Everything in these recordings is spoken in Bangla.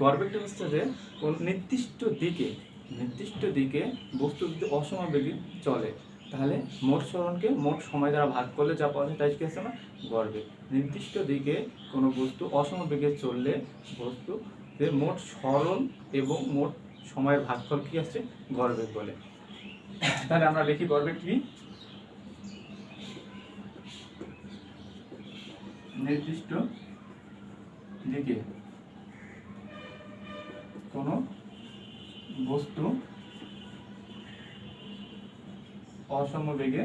গড়বেগটা হচ্ছে যে, কোন নির্দিষ্ট দিকে নির্দিষ্ট দিকে বস্তু যদি অসমবেগে চলে, তাহলে মোট সরণকে মোট সময় দ্বারা ভাগ করলে যা পাওয়া যায় তাই কি আছে না? গর্বে। নির্দিষ্ট দিকে কোনো বস্তু অসমবেগে চললে বস্তু যে মোট সরণ এবং মোট সময়ের ভাগফল কি আছে গড়বেগ বলে। তাহলে আমরা লিখি গড়বেগ কি? নির্দিষ্ট দিকে কোনো বস্তু অসম বেগে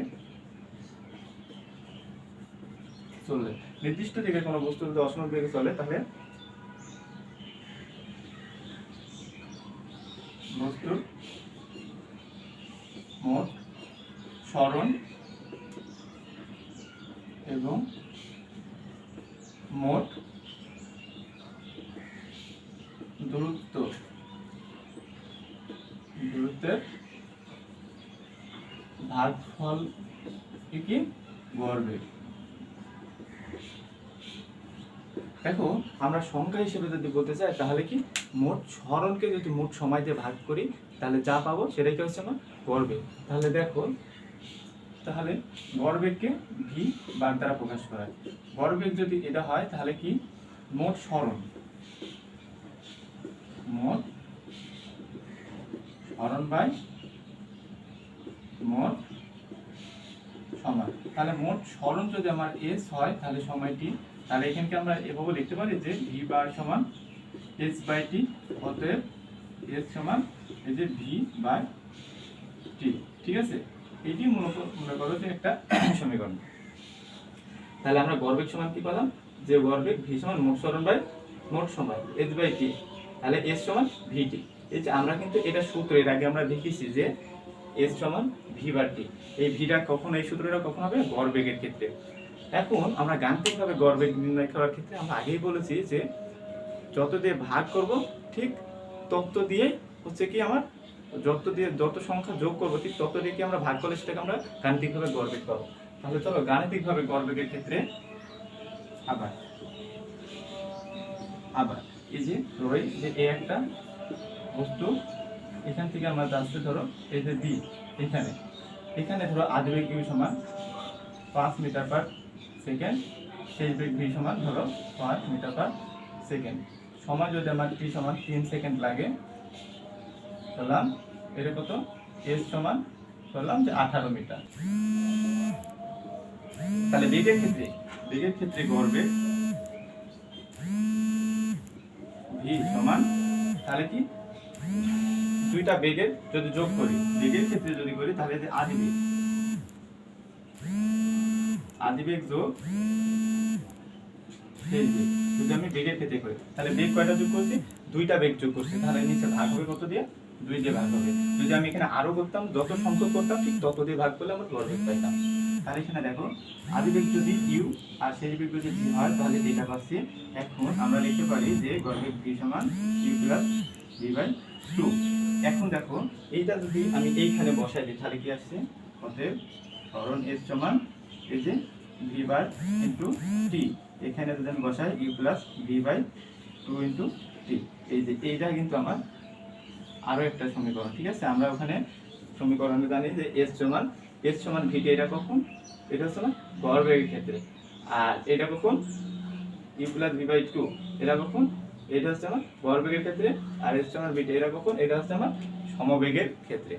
নির্দিষ্ট দিকে কোনো বস্তু যদি অসম বেগে চলে, তাহলে বস্তুর মোট সরণ এবং মোট দূরত্বের ভাগফল কি গড়বে। দেখো, আমরা সংখ্যা হিসেবে যদি বলতে চাই, তাহলে কি? মোট সরণকে যদি মোট সময় দিয়ে ভাগ করি, তাহলে যা পাবো সেটাই কি হচ্ছে না? গড়বে। তাহলে দেখো, তাহলে গড়বেগকে ভি বার দ্বারা প্রকাশ করা হয় যদি এটা হয়, তাহলে কি? মোট সরণ মোট সরণ বাই মোট সময়। তাহলে মোট সরণ যদি আমার এস হয়, তাহলে সময়টি তাহলে এখানকে আমরা এভাবে লিখতে পারি যে ভি বার সমান এস বাই টি অতএব এস সমান এই যে ভি বাই টি ঠিক আছে? এটি মূলত মনে করো যে একটা সমীকরণ। তাহলে আমরা গড়বেগ সমান কি পেলাম? যে গড়বেগ ভি সমান মোট সরণ বাই মোট সময় এস বাই টি তাহলে এস সমান ভিটি এই যে আমরা কিন্তু এটা সূত্র, এর আগে আমরা দেখিয়েছি যে এস সমান ভি বার টি এই ভিটা কখন, এই সূত্রটা কখন হবে? গড়বেগের ক্ষেত্রে। এখন আমরা গাণিতিকভাবে গড়বেগ নির্ণয় করার ক্ষেত্রে আমরা আগেই বলেছি যে যত দিয়ে ভাগ করব, ঠিক তত দিয়ে হচ্ছে কি আমার, যত দিয়ে, যত সংখ্যা যোগ করব, ঠিক তত দিয়ে কি আমরা ভাগ করলে সেটাকে আমরা গাণিতিকভাবে গড়বেগ পাবো। তাহলে চলো গাণিতিকভাবে গড়বেগের ক্ষেত্রে আবার আবার। এই যে ধরো যে এ একটা বস্তু, এখান থেকে আমরা যাচ্ছে ধরো, এই যে বি এখানে। এখানে ধরো আদিবেগ ভি সমান পাঁচ মিটার পার সেকেন্ড, শেষ বেগ ভি সমান ধরো পাঁচ মিটার পার সেকেন্ড। সময় যদি আমার টি সমান তিন সেকেন্ড লাগে বললাম এটা কত? এস সমান বললাম যে আঠারো মিটার। তাহলে বেগের ক্ষেত্রে বেগের ক্ষেত্রে গড়বে ভি সমান, তাহলে কি? দুইটা বেগের যদি যোগ করি, বেগের ক্ষেত্রে যদি করি, তাহলে যে আদি বেগ। আদি বেগ যোগ যদি আমি বেগের ক্ষেত্রে করি, তাহলে বেগ কয়টা যোগ করছি? দুইটা বেগ যোগ করছি। তাহলে নিচে ভাগ হবে কত দিয়ে? দুই দিয়ে ভাগ হবে। যদি আমি এখানে আরও করতাম, যত সংখ্যক করতাম, ঠিক তত দিয়ে ভাগ করলে আমরা বেগ পাইতাম। তাহলে এখানে দেখো, আদি বেগ যদি ইউ আর শেষ বেগ যদি ভি হয়, তাহলে যেটা পাচ্ছি, এখন আমরা লিখতে পারি যে গড় বেগ ভি সমান U plus V by two এখন দেখো, এইটা যদি আমি এইখানে বসাই দিই, তাহলে কি আসছে? অতএব সরণ এস সমান এই যে ভি বাই ইন্টু টি এখানে যদি আমি বসাই U plus V by two into T এই যে এইটা কিন্তু আমার আরও একটা সমীকরণ, ঠিক আছে? আমরা ওখানে সমীকরণে জানি যে এস সমান এস সমান ভিটি এটা কখন? এটা হচ্ছে না গড়বেগের ক্ষেত্রে। আর এটা কখন? U plus V by two এটা কখন? এটা হচ্ছে আমার ভরবেগের ক্ষেত্রে, আর এটা হচ্ছে আমার বিটা। এরা কখন? এটা হচ্ছে আমার সমবেগের ক্ষেত্রে।